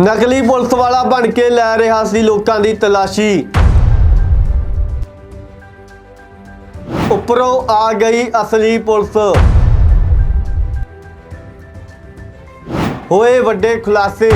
ਨਕਲੀ ਪੁਲਿਸ ਵਾਲਾ ਬਣ ਕੇ ਲੈ ਰਿਹਾ ਸੀ ਲੋਕਾਂ ਦੀ ਤਲਾਸ਼ੀ। ਉੱਪਰੋਂ ਆ ਗਈ ਅਸਲੀ ਪੁਲਿਸ। ਹੋਏ ਵੱਡੇ ਖੁਲਾਸੇ।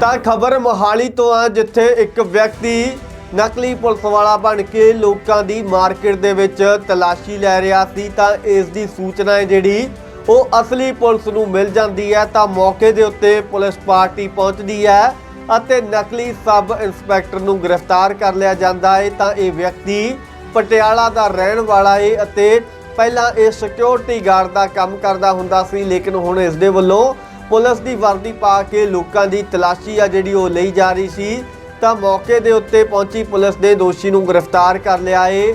ਤਾਂ ਖਬਰ ਮੋਹਾਲੀ ਤੋਂ ਆ, ਜਿੱਥੇ ਇੱਕ ਵਿਅਕਤੀ ਨਕਲੀ ਪੁਲਿਸ ਵਾਲਾ ਬਣ ਕੇ ਲੋਕਾਂ ਦੀ ਮਾਰਕੀਟ ਦੇ ਵਿੱਚ ਤਲਾਸ਼ੀ ਲੈ ਰਿਹਾ ਸੀ, ਤਾਂ ਇਸ ਦੀ ਸੂਚਨਾ ਹੈ ਜਿਹੜੀ ਉਹ ਅਸਲੀ ਪੁਲਿਸ ਨੂੰ ਮਿਲ ਜਾਂਦੀ ਹੈ ਤਾਂ ਮੌਕੇ ਦੇ ਉੱਤੇ ਪੁਲਿਸ ਪਾਰਟੀ ਪਹੁੰਚਦੀ ਹੈ ਅਤੇ ਨਕਲੀ ਸਬ ਇੰਸਪੈਕਟਰ ਨੂੰ ਗ੍ਰਿਫਤਾਰ ਕਰ ਲਿਆ ਜਾਂਦਾ ਹੈ। ਤਾਂ ਇਹ ਵਿਅਕਤੀ ਪਟਿਆਲਾ ਦਾ ਰਹਿਣ ਵਾਲਾ ਹੈ ਅਤੇ ਪਹਿਲਾਂ ਇਹ ਸਿਕਿਉਰਿਟੀ ਗਾਰਡ ਦਾ ਕੰਮ ਕਰਦਾ ਹੁੰਦਾ ਸੀ, ਲੇਕਿਨ ਹੁਣ ਇਸ ਦੇ ਵੱਲੋਂ ਪੁਲਿਸ ਦੀ ਵਰਦੀ ਪਾ ਕੇ ਲੋਕਾਂ ਦੀ ਤਲਾਸ਼ੀ ਆ ਜਿਹੜੀ ਉਹ ਲਈ ਜਾ ਰਹੀ ਸੀ। ਤਾਂ ਮੌਕੇ ਦੇ ਉੱਤੇ ਪਹੁੰਚੀ ਪੁਲਿਸ ਨੇ ਦੋਸ਼ੀ ਨੂੰ ਗ੍ਰਿਫਤਾਰ ਕਰ ਲਿਆ ਏ।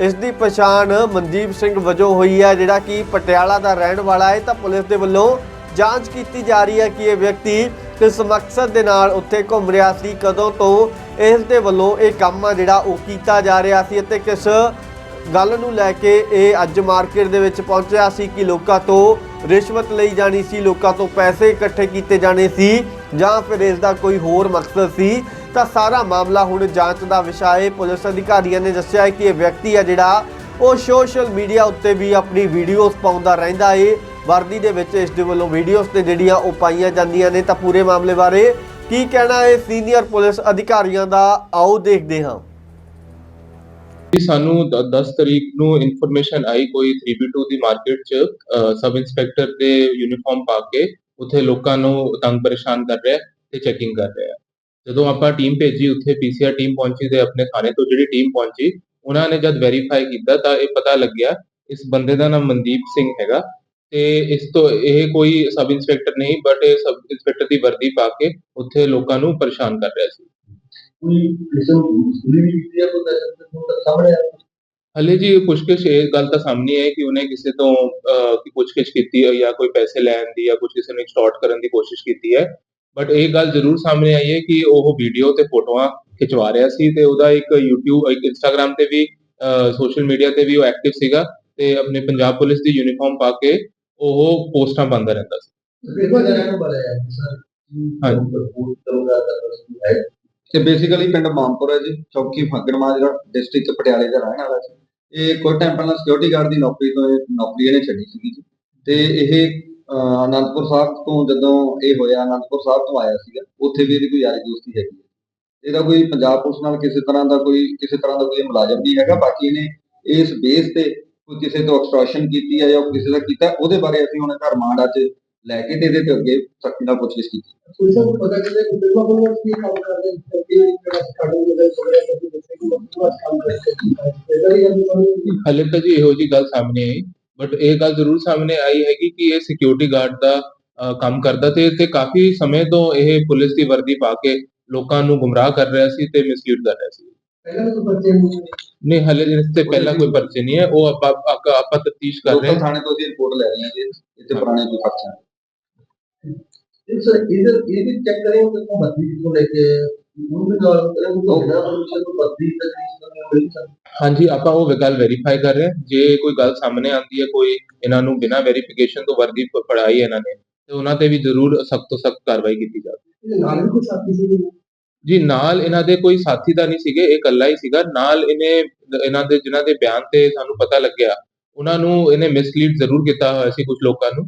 ਇਸ ਦੀ ਪਛਾਣ ਮਨਦੀਪ ਸਿੰਘ ਵਜੋਂ ਹੋਈ ਹੈ, ਜਿਹੜਾ ਕਿ ਪਟਿਆਲਾ ਦਾ ਰਹਿਣ ਵਾਲਾ ਹੈ। ਤਾਂ ਪੁਲਿਸ ਦੇ ਵੱਲੋਂ ਜਾਂਚ ਕੀਤੀ ਜਾ ਰਹੀ ਹੈ ਕਿ ਇਹ ਵਿਅਕਤੀ ਕਿਸ ਮਕਸਦ ਦੇ ਨਾਲ ਉੱਥੇ ਘੁੰਮ ਰਿਹਾ ਸੀ, ਕਦੋਂ ਤੋਂ ਇਸ ਦੇ ਵੱਲੋਂ ਇਹ ਕੰਮ ਆ ਜਿਹੜਾ ਉਹ ਕੀਤਾ ਜਾ ਰਿਹਾ ਸੀ ਅਤੇ ਕਿਸ ਗੱਲ ਨੂੰ ਲੈ ਕੇ ਇਹ ਅੱਜ ਮਾਰਕੀਟ ਦੇ ਵਿੱਚ ਪਹੁੰਚਿਆ ਸੀ ਕਿ ਲੋਕਾਂ ਤੋਂ ਰਿਸ਼ਵਤ ਲਈ ਜਾਣੀ ਸੀ, ਲੋਕਾਂ ਤੋਂ ਪੈਸੇ ਇਕੱਠੇ ਕੀਤੇ ਜਾਣੇ ਸੀ ਜਾਂ ਫਿਰ ਇਸ ਦਾ ਕੋਈ ਹੋਰ ਮਕਸਦ ਸੀ। ਤਾਂ ਸਾਰਾ ਮਾਮਲਾ ਹੁਣ ਜਾਂਚ ਦਾ ਵਿਸ਼ਾ ਹੈ। ਪੁਲਿਸ ਅਧਿਕਾਰੀਆਂ ਨੇ ਦੱਸਿਆ ਕਿ ਇਹ ਵਿਅਕਤੀ ਹੈ ਜਿਹੜਾ ਉਹ ਸੋਸ਼ਲ ਮੀਡੀਆ ਉੱਤੇ ਵੀ ਆਪਣੀ ਵੀਡੀਓਜ਼ ਪਾਉਂਦਾ ਰਹਿੰਦਾ ਏ ਵਰਦੀ ਦੇ ਵਿੱਚ ਇਸ ਦੇ ਵੱਲੋਂ ਵੀਡੀਓਜ਼ ਤੇ ਜਿਹੜੀਆਂ ਉਹ ਪਾਈਆਂ ਜਾਂਦੀਆਂ ਨੇ ਤਾਂ ਪੂਰੇ ਮਾਮਲੇ ਬਾਰੇ ਕੀ ਕਹਿਣਾ ਹੈ? ਸੀਨੀਅਰ ਪੁਲਿਸ ਅਧਿਕਾਰੀਆਂ ਦਾ ਆਓ ਦੇਖਦੇ ਹਾਂ। ਜੀ, ਸਾਨੂੰ 10 ਤਰੀਕ ਨੂੰ ਇਨਫੋਰਮੇਸ਼ਨ ਆਈ ਕੋਈ 3B2 ਦੀ ਮਾਰਕੀਟ 'ਚ। ਸਬ ਇੰਸਪੈਕਟਰ ਦੇ ਯੂਨੀਫਾਰਮ ਪਾ ਕੇ ਉੱਥੇ ਲੋਕਾਂ ਨੂੰ ਤੰਗ ਪਰੇਸ਼ਾਨ ਕਰ ਰਿਹਾ ਤੇ ਚੈਕਿੰਗ ਕਰ ਰਿਹਾ ਜਦੋਂ ਆਪਾਂ ਟੀਮ ਭੇਜੀ ਉੱਥੇ ਪੀਸੀਆਰ ਟੀਮ ਪਹੁੰਚੀ ਤੇ ਆਪਣੇ ਥਾਣੇ ਤੋਂ ਜਿਹੜੀ ਟੀਮ ਪਹੁੰਚੀ ਉਹਨਾਂ ਨੇ ਜਦ ਵੈਰੀਫਾਈ ਕੀਤਾ ਤਾਂ ਇਹ ਪਤਾ ਲੱਗਿਆ ਇਸ ਬੰਦੇ ਦਾ ਨਾਮ ਮਨਦੀਪ ਸਿੰਘ ਹੈਗਾ ਤੇ ਇਸ ਤੋਂ ਇਹ ਕੋਈ ਸਬ ਇੰਸਪੈਕਟਰ ਨਹੀਂ ਬਟ ਇਹ ਸਬ ਇੰਸਪੈਕਟਰ ਦੀ ਵਰਦੀ ਪਾ ਕੇ ਉੱਥੇ ਲੋਕਾਂ ਨੂੰ ਪਰੇਸ਼ਾਨ ਕਰ ਰਿਹਾ ਸੀ। ਕੋਈ ਕਿਸੇ ਨੂੰ ਵੀ ਵੀ ਕੀਤੀ ਹੈ ਕੋਈ ਨਜ਼ਰ ਤੋਂ ਸਾਹਮਣੇ ਆ ਹਲੇ ਜੀ ਪੁੱਛਗਿੱਛ ਇਹ ਗੱਲ ਤਾਂ ਸਾਹਮਣੇ ਹੈ ਕਿ ਉਹਨੇ ਕਿਸੇ ਤੋਂ ਕਿ ਪੁੱਛਗਿੱਛ ਕੀਤੀ ਹੈ ਜਾਂ ਕੋਈ ਪੈਸੇ ਲੈਣ ਦੀ ਜਾਂ ਕੁਝ ਕਿਸੇ ਨੂੰ ਐਕਸਟੋਰਟ ਕਰਨ ਦੀ ਕੋਸ਼ਿਸ਼ ਕੀਤੀ ਹੈ। ਬਟ ਇਹ ਗੱਲ ਜ਼ਰੂਰ ਸਾਹਮਣੇ ਆਈ ਹੈ ਕਿ ਉਹ ਵੀਡੀਓ ਤੇ ਫੋਟੋਆਂ ਖਿਚਵਾ ਰਿਹਾ ਸੀ ਤੇ ਉਹਦਾ ਇੱਕ YouTube ਇੱਕ Instagram ਤੇ ਵੀ ਸੋਸ਼ਲ ਮੀਡੀਆ ਤੇ ਵੀ ਉਹ ਐਕਟਿਵ ਸੀਗਾ ਤੇ ਆਪਣੇ ਪੰਜਾਬ ਪੁਲਿਸ ਦੀ ਯੂਨੀਫਾਰਮ ਪਾ ਕੇ ਉਹ ਪੋਸਟਾਂ ਪਾਉਂਦਾ ਰਹਿੰਦਾ ਸੀ। ਨੂੰ ਸਰ ਤਾਂ ਹੈ? ਤੇ ਬੇਸਿਕਲੀ ਪਿੰਡ ਮਾਨਪੁਰ ਹੈ ਜੀ ਚੌਕੀ ਫੱਗੜਮਾਜਰਾ ਡਿਸਟ੍ਰਿਕਟ ਪਟਿਆਲੇ ਦਾ ਰਹਿਣ ਵਾਲਾ ਸੀ। ਇਹ ਕੁਝ ਟਾਈਮ ਪਹਿਲਾਂ ਸਿਕਿਉਰਿਟੀ ਗਾਰਡ ਦੀ ਨੌਕਰੀ ਤੋਂ ਇਹ ਨੌਕਰੀ ਇਹਨੇ ਛੱਡੀ ਸੀਗੀ ਜੀ। ਤੇ ਇਹ ਅਨੰਦਪੁਰ ਸਾਹਿਬ ਤੋਂ ਜਦੋਂ ਇਹ ਹੋਇਆ ਅਨੰਦਪੁਰ ਸਾਹਿਬ ਤੋਂ ਆਇਆ ਸੀਗਾ ਉੱਥੇ ਵੀ ਇਹਦੀ ਕੋਈ ਯਾਰੀ ਦੋਸਤੀ ਹੈਗੀ ਹੈ। ਇਹਦਾ ਕੋਈ ਪੰਜਾਬ ਪੁਲਿਸ ਨਾਲ ਕਿਸੇ ਤਰ੍ਹਾਂ ਦਾ ਕੋਈ ਕਿਸੇ ਤਰ੍ਹਾਂ ਦਾ ਕੋਈ ਮੁਲਾਜ਼ਮ ਨਹੀਂ ਹੈਗਾ ਬਾਕੀ ਇਹਨੇ ਇਸ ਬੇਸ ਤੇ ਕੋਈ ਕਿਸੇ ਤੋਂ ਐਕਸਟ੍ਰੈਕਸ਼ਨ ਕੀਤੀ ਹੈ ਜਾਂ ਕਿਸੇ ਦਾ ਕੀਤਾ ਉਹਦੇ ਬਾਰੇ ਅਸੀਂ ਹੁਣ ਘਰ ਮਾਂਡਾ 'ਚ ਲੈ ਕੇ ਤੇ ਇਹਦੇ ਤੇ ਅੱਗੇ ਸਖਤੀ ਨਾਲ ਪੁੱਛਗਿੱਛ ਕੀਤੀ। ਸਭ ਨੂੰ ਪਤਾ ਚੱਲੇ ਕਿ ਬਿਲਕੁਲ ਬਿਲਕੁਲ ਕੀ ਕੰਮ ਕਰ ਰਹੇ ਨੇ ਕਿ ਜਿਹੜਾ ਕਾਨੂੰਨ ਦੇ ਸੋਰੇ ਕਿ ਬੱਚੇ ਨੂੰ ਪੂਰਾ ਕੰਮ ਕਰਦੇ ਹੈ ਇਹਦਾ ਹੀ ਅਸੀਂ ਹਲੇ ਤਾਂ ਜੀ ਇਹੋ ਜੀ ਗੱਲ ਸਾਹਮਣੇ ਆਈ। ਬਟ ਇਹ ਗੱਲ ਜ਼ਰੂਰ ਸਾਹਮਣੇ ਆਈ ਹੈਗੀ ਕਿ ਇਹ ਸਿਕਿਉਰਿਟੀ ਗਾਰਡ ਦਾ ਕੰਮ ਕਰਦਾ ਤੇ ਤੇ ਕਾਫੀ ਸਮੇਂ ਤੋਂ ਇਹ ਪੁਲਿਸ ਦੀ ਵਰਦੀ ਪਾ ਕੇ ਲੋਕਾਂ ਨੂੰ ਗੁੰਮਰਾਹ ਕਰ ਰਿਹਾ ਸੀ ਤੇ ਮਿਸਲੀਡ ਕਰ ਰਿਹਾ ਸੀ। ਪਹਿਲਾਂ ਕੋਈ ਪਰਚੇ ਨਹੀਂ ਹਲੇ ਇਸ ਤੇ ਪਹਿਲਾਂ ਕੋਈ ਪਰਚੇ ਨਹੀਂ ਹੈ। ਉਹ ਆਪਾਂ ਆਪਾਂ ਤਫਤੀਸ਼ ਕਰ ਰਹੇ ਹਾਂ। ਥਾਣੇ ਤੋਂ ਦੀ ਰਿਪੋਰਟ ਲੈ ਰਹੇ ਹਾਂ ਜੀ। ਇੱਥੇ ਪੁਰਾਣੇ ਕੋਈ ਪਰਚਾ ਇਹ ਸਰ ਇਹਦੇ ਇਹਦੇ ਚੈੱਕ ਕਰਿਓ ਕਿ ਕੋਈ ਬੱਦੀ ਤੋਂ ਲੈ ਕੇ ਉਹਦੇ ਨਾਲ ਕਰਾਂਗੇ ਤਾਂ ਬੱਦੀ ਤੱਕ ਨਹੀਂ ਮਿਲ ਸਕਦੀ। ਹਾਂਜੀ ਆਪਾਂ ਉਹ ਗੱਲ ਵੈਰੀਫਾਈ ਕਰ ਰਹੇ ਹਾਂ। ਜੇ ਕੋਈ ਗੱਲ ਸਾਹਮਣੇ ਆਉਂਦੀ ਹੈ ਕੋਈ ਇਹਨਾਂ ਨੂੰ ਬਿਨਾਂ ਵੈਰੀਫਿਕੇਸ਼ਨ ਤੋਂ ਵਰਦੀ ਪੜਾਈ ਇਹਨਾਂ ਨੇ ਤੇ ਉਹਨਾਂ ਤੇ ਵੀ ਜ਼ਰੂਰ ਸਖਤ ਤੋਂ ਸਖਤ ਕਾਰਵਾਈ ਕੀਤੀ ਜਾਵੇ। ਨਾਲ ਵੀ ਕੋਈ ਸਾਥੀ ਸੀ ਜੀ ਨਾਲ ਇਹਨਾਂ ਦੇ ਕੋਈ ਸਾਥੀ ਤਾਂ ਨਹੀਂ ਸੀਗੇ ਇਹ ਇਕੱਲਾ ਹੀ ਸੀਗਾ। ਨਾਲ ਇਹਨੇ ਇਹਨਾਂ ਦੇ ਜਿਨ੍ਹਾਂ ਦੇ ਬਿਆਨ ਤੇ ਸਾਨੂੰ ਪਤਾ ਲੱਗਿਆ ਉਹਨਾਂ ਨੂੰ ਇਹਨੇ ਮਿਸਲੀਡ ਜ਼ਰੂਰ ਕੀਤਾ ਹੋਇਆ ਸੀ ਕੁਝ ਲੋਕਾਂ ਨੂੰ।